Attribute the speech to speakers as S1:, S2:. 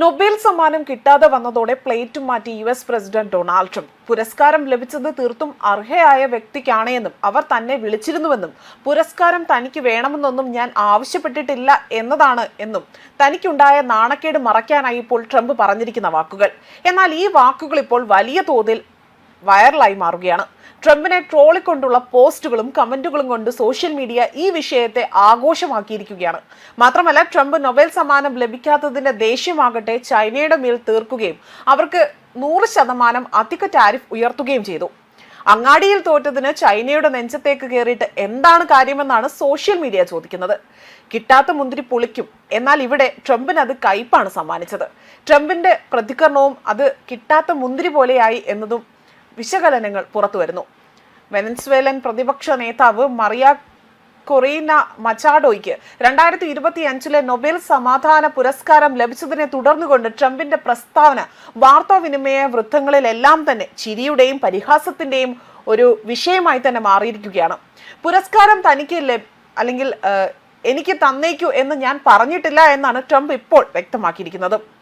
S1: Nobel സമ്മാനം കിട്ടാതെ വന്നതോടെ പ്ലേറ്റ് മാറ്റി U S president Donald Trump. പുരസ്കാരം ലഭിച്ചത് തീർത്തും അർഹയായ വ്യക്തിക്കാണ് എന്നും അവർ തന്നെ വിളിച്ചിരുന്നുവെന്നും പുരസ്കാരം തനിക്ക് വേണമെന്നൊന്നും ഞാൻ ആവശ്യപ്പെട്ടിട്ടില്ല എന്നതാണ് എന്നും തനിക്കുണ്ടായ നാണക്കേട് മറയ്ക്കാനായി ഇപ്പോൾ ട്രംപ് പറഞ്ഞിരിക്കുന്ന വാക്കുകൾ. എന്നാൽ ഈ വാക്കുകൾ ഇപ്പോൾ വലിയ തോതിൽ വൈറലായി മാറുകയാണ്. ട്രംപിനെ ട്രോളിക്കൊണ്ടുള്ള പോസ്റ്റുകളും കമന്റുകളും കൊണ്ട് സോഷ്യൽ മീഡിയ ഈ വിഷയത്തെ ആഘോഷമാക്കിയിരിക്കുകയാണ്. മാത്രമല്ല ട്രംപ് നൊബേൽ സമ്മാനം ലഭിക്കാത്തതിന്റെ ദേഷ്യമാകട്ടെ ചൈനയുടെ മേൽ തീർക്കുകയും അവർക്ക് നൂറ് ശതമാനം അധിക ടാരിഫ് ഉയർത്തുകയും ചെയ്തു. അങ്ങാടിയിൽ തോറ്റതിന് ചൈനയുടെ നെഞ്ചത്തേക്ക് കയറിയിട്ട് എന്താണ് കാര്യമെന്നാണ് സോഷ്യൽ മീഡിയ ചോദിക്കുന്നത്. കിട്ടാത്ത മുന്തിരി പൊളിക്കും. എന്നാൽ ഇവിടെ ട്രംപിന് അത് കയ്പാണ് സമ്മാനിച്ചത്. ട്രംപിന്റെ പ്രതികരണവും അത് കിട്ടാത്ത മുന്തിരി പോലെയായി എന്നതും വിശകലനങ്ങൾ പുറത്തുവരുന്നു. വെനസ്വേലൻ പ്രതിപക്ഷ നേതാവ് മറിയ കൊറീന മച്ചാഡോയ്ക്ക് രണ്ടായിരത്തി ഇരുപത്തി അഞ്ചിലെ നൊബേൽ സമാധാന പുരസ്കാരം ലഭിച്ചതിനെ തുടർന്നുകൊണ്ട് ട്രംപിന്റെ പ്രസ്താവന വാർത്താവിനിമയ വൃത്തങ്ങളിലെല്ലാം തന്നെ ചിരിയുടെയും പരിഹാസത്തിന്റെയും ഒരു വിഷയമായി തന്നെ മാറിയിരിക്കുകയാണ്. പുരസ്കാരം തനിക്ക് അല്ലെങ്കിൽ എനിക്ക് തന്നേക്കൂ എന്ന് ഞാൻ പറഞ്ഞിട്ടില്ല എന്നാണ് ട്രംപ് ഇപ്പോൾ വ്യക്തമാക്കിയിരിക്കുന്നത്.